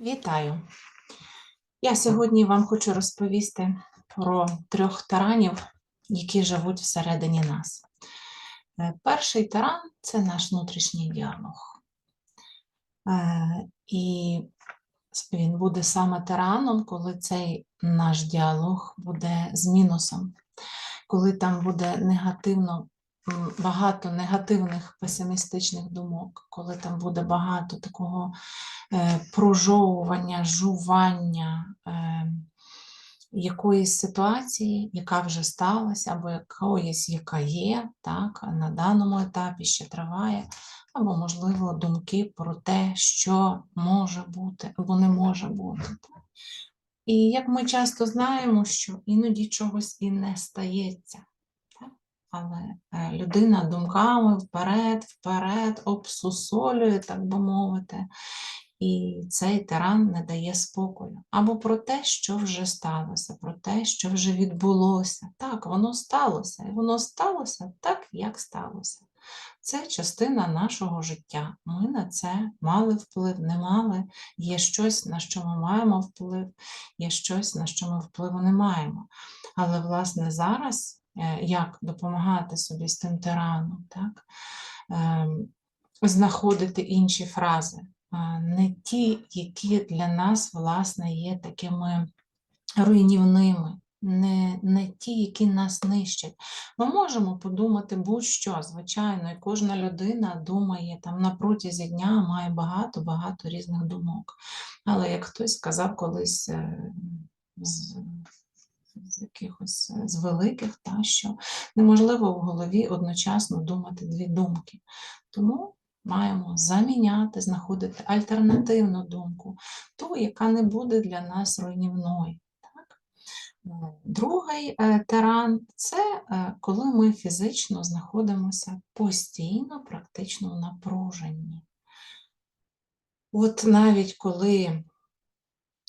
Вітаю! Я сьогодні вам хочу розповісти про трьох таранів, які живуть всередині нас. Е, Перший таран це наш внутрішній діалог. Е, І він буде саме тараном, коли цей наш діалог буде з мінусом, коли там буде негативно, багато негативних песимістичних думок, коли там буде багато такого е, прожовування, жування е, якоїсь ситуації, яка вже сталася, або якоїсь, яка є, так, на даному етапі ще триває, або, можливо, думки про те, що може бути або не може бути. І як ми часто знаємо, що іноді чогось і не стається. Але е, людина думками вперед, вперед обсусолює, так би мовити, і цей тиран не дає спокою. Або про те, що вже сталося, про те, що вже відбулося. Так, воно сталося, і воно сталося так, як сталося. Це частина нашого життя. Ми на це мали вплив, не мали. Є щось, на що ми маємо вплив, є щось, на що ми впливу не маємо. Але, власне, зараз як допомагати собі з тим тираном, так? Ем, знаходити інші фрази, не ті, які для нас, власне, є такими руйнівними, не, не ті, які нас нищать. Ми можемо подумати будь-що, звичайно, і кожна людина думає там на протязі дня, має багато-багато різних думок. Але як хтось сказав колись е, з, з якихось е, з великих, та, що неможливо в голові одночасно думати дві думки. Тому маємо заміняти, знаходити альтернативну думку, ту, яка не буде для нас руйнівною. Е, Другий е, тиран це коли ми фізично знаходимося постійно, практично в напруженні. От навіть коли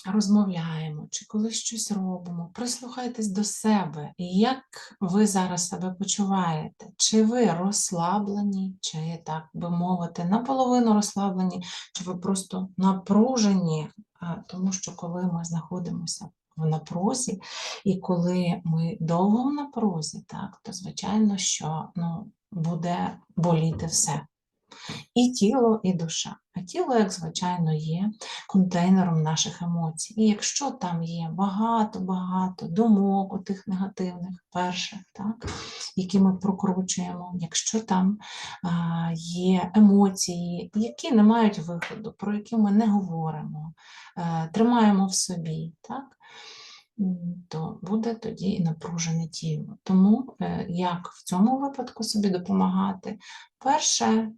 розмовляємо чи коли щось робимо, прислухайтесь до себе, як ви зараз себе почуваєте, чи ви розслаблені, чи, так би мовити, наполовину розслаблені, чи ви просто напружені, тому що коли ми знаходимося в напрузі, і коли ми довго в напрузі, так, то звичайно, що ну, буде боліти все. І тіло, і душа. А тіло, як звичайно, є контейнером наших емоцій. І якщо там є багато-багато думок, у тих негативних перших, так, які ми прокручуємо, якщо там а, є емоції, які не мають виходу, про які ми не говоримо, е, тримаємо в собі, так, то буде тоді і напружене тіло. Тому е, як в цьому випадку собі допомагати? Перше, е,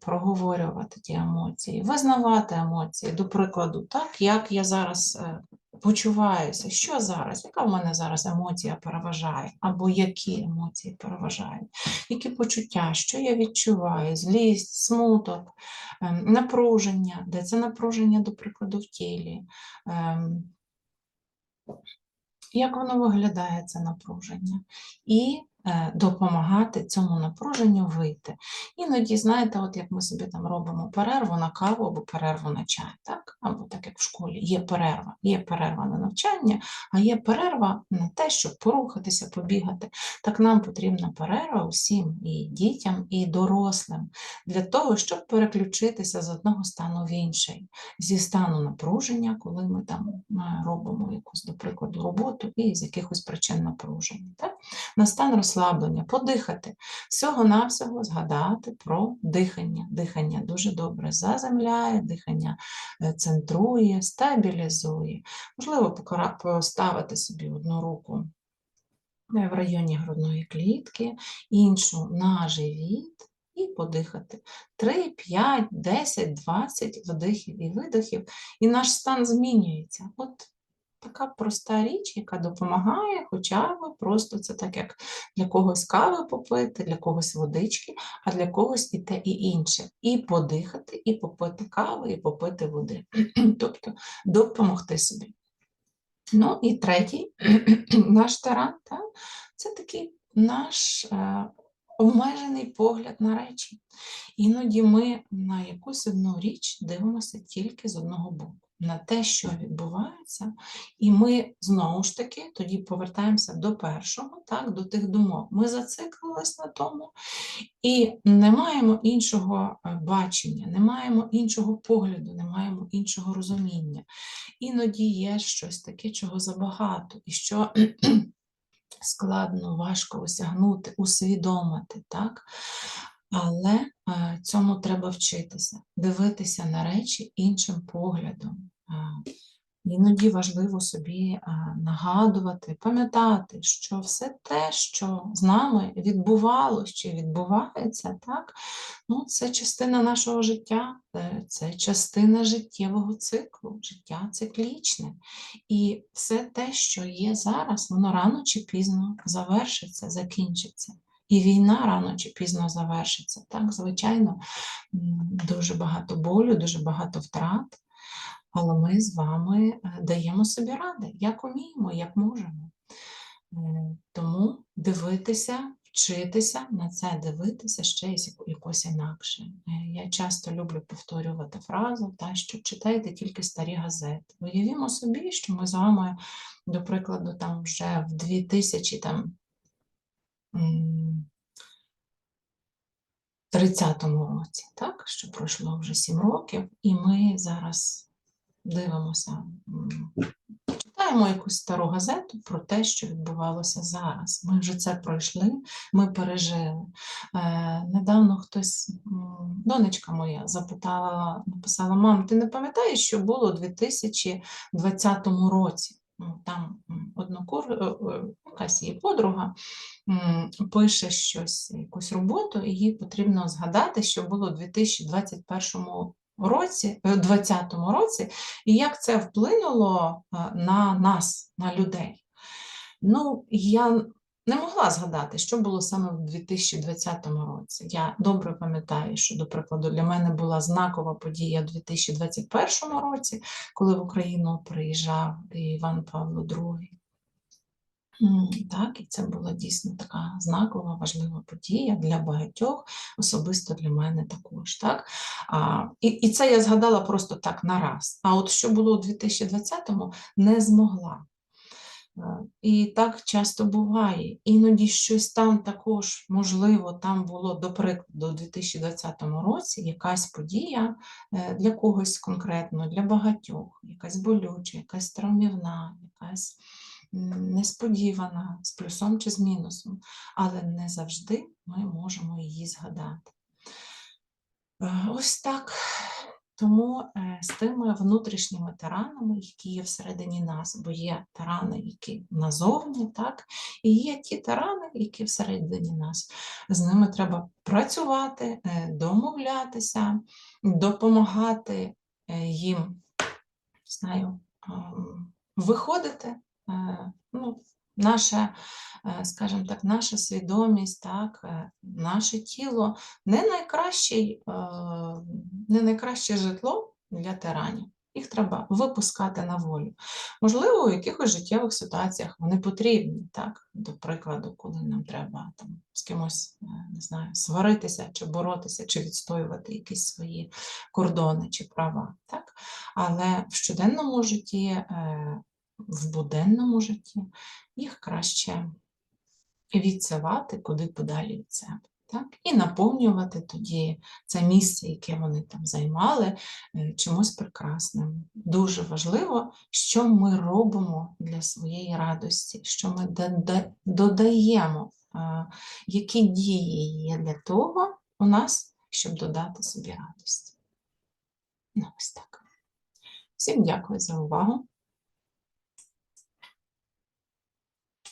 проговорювати ті емоції, визнавати емоції, до прикладу, так, як я зараз е, почуваюся, що зараз, яка в мене зараз емоція переважає, або які емоції переважають, які почуття, що я відчуваю, злість, смуток, ем, напруження, де це напруження, до прикладу, в тілі. Як воно виглядає, це напруження? І допомагати цьому напруженню вийти. Іноді, знаєте, от як ми собі там робимо перерву на каву або перерву на чай, так? або так як в школі, є перерва, є перерва на навчання, а є перерва на те, щоб порухатися, побігати. Так нам потрібна перерва усім, і дітям, і дорослим, для того, щоб переключитися з одного стану в інший, зі стану напруження, коли ми там е, робимо якусь, до прикладу, роботу, і з якихось причин напруження. Так? На стан розслаблення, подихати, всього-навсього згадати про дихання. Дихання дуже добре заземляє, дихання е, центрує, стабілізує. Можливо, поставити собі одну руку е, в районі грудної клітки, іншу на живіт. І подихати 3, 5, 10, 20 вдихів і видихів, і наш стан змінюється. От така проста річ, яка допомагає, хоча б просто це так, як для когось кави попити, для когось водички, а для когось і те, і інше. І подихати, і попити кави, і попити води. Тобто допомогти собі. Ну і третій наш таран, та, це такий наш е, обмежений погляд на речі. Іноді ми на якусь одну річ дивимося тільки з одного боку. На те, що відбувається, і ми знову ж таки тоді повертаємося до першого, так, до тих думок. Ми зациклились на тому і не маємо іншого е, бачення, не маємо іншого погляду, не маємо іншого розуміння. Іноді є щось таке, чого забагато, і що складно, важко осягнути, усвідомити, так? Але е, цьому треба вчитися, дивитися на речі іншим поглядом. Е, Іноді важливо собі е, нагадувати, пам'ятати, що все те, що з нами відбувалося чи відбувається, так, ну, це частина нашого життя, це частина життєвого циклу, життя циклічне. І все те, що є зараз, воно рано чи пізно завершиться, закінчиться. І війна рано чи пізно завершиться. Так, звичайно, дуже багато болю, дуже багато втрат, але ми з вами е, даємо собі ради, як уміємо, як можемо. Е, Тому дивитися, вчитися на це дивитися ще якось інакше. Е, Я часто люблю повторювати фразу, та, що читайте тільки старі газети. Уявімо собі, що ми з вами, до прикладу, там вже в 2000 там, 30-му році, так, що пройшло вже 7 років, і ми зараз дивимося, читаємо якусь стару газету про те, що відбувалося зараз. Ми вже це пройшли, ми пережили. Е, недавно хтось, донечка моя, запитала, написала: мам, ти не пам'ятаєш, що було у 2020 році? Ну, Там е, е, якась її подруга пише щось, якусь роботу, і їй потрібно згадати, що було у 2021 році, е, 2020 році, і як це вплинуло е, на нас, на людей. Ну, я не могла згадати, що було саме в 2020 році. Я добре пам'ятаю, що, до прикладу, для мене була знакова подія у 2021 році, коли в Україну приїжджав Іван Павло II. Так, і це була дійсно така знакова, важлива подія для багатьох, особисто для мене також. Так? А, і, і це я згадала просто так нараз. А от що було у 2020-му, не змогла. Е, І так часто буває. Іноді щось там також, можливо, там було, до прикладу, у 2020 році якась подія е, для когось конкретно, для багатьох, якась болюча, якась травмівна, якась несподівана, з плюсом чи з мінусом, але не завжди ми можемо її згадати. Е, Ось так. Тому е, з тими внутрішніми таранами, які є всередині нас, бо є тарани, які назовні, так, і є ті тарани, які всередині нас. З ними треба працювати, е, домовлятися, допомагати їм, знаю, виходити. Е, Ну, наша, е, скажімо так, наша свідомість, так, е, наше тіло не найкращий, е, не найкраще житло для тиранів. Їх треба випускати на волю. Можливо, у якихось життєвих ситуаціях вони потрібні, так? До прикладу, коли нам треба там, з кимось, е, не знаю, сваритися, чи боротися, чи відстоювати якісь свої кордони чи права. Так? Але в щоденному житті, е, в буденному житті їх краще відсивати куди подалі від себе. Так? І наповнювати тоді це місце, яке вони там займали, е, чимось прекрасним. Дуже важливо, що ми робимо для своєї радості, що ми додаємо, е, які дії є для того у нас, щоб додати собі радості. Ну, ось так. Всім дякую за увагу.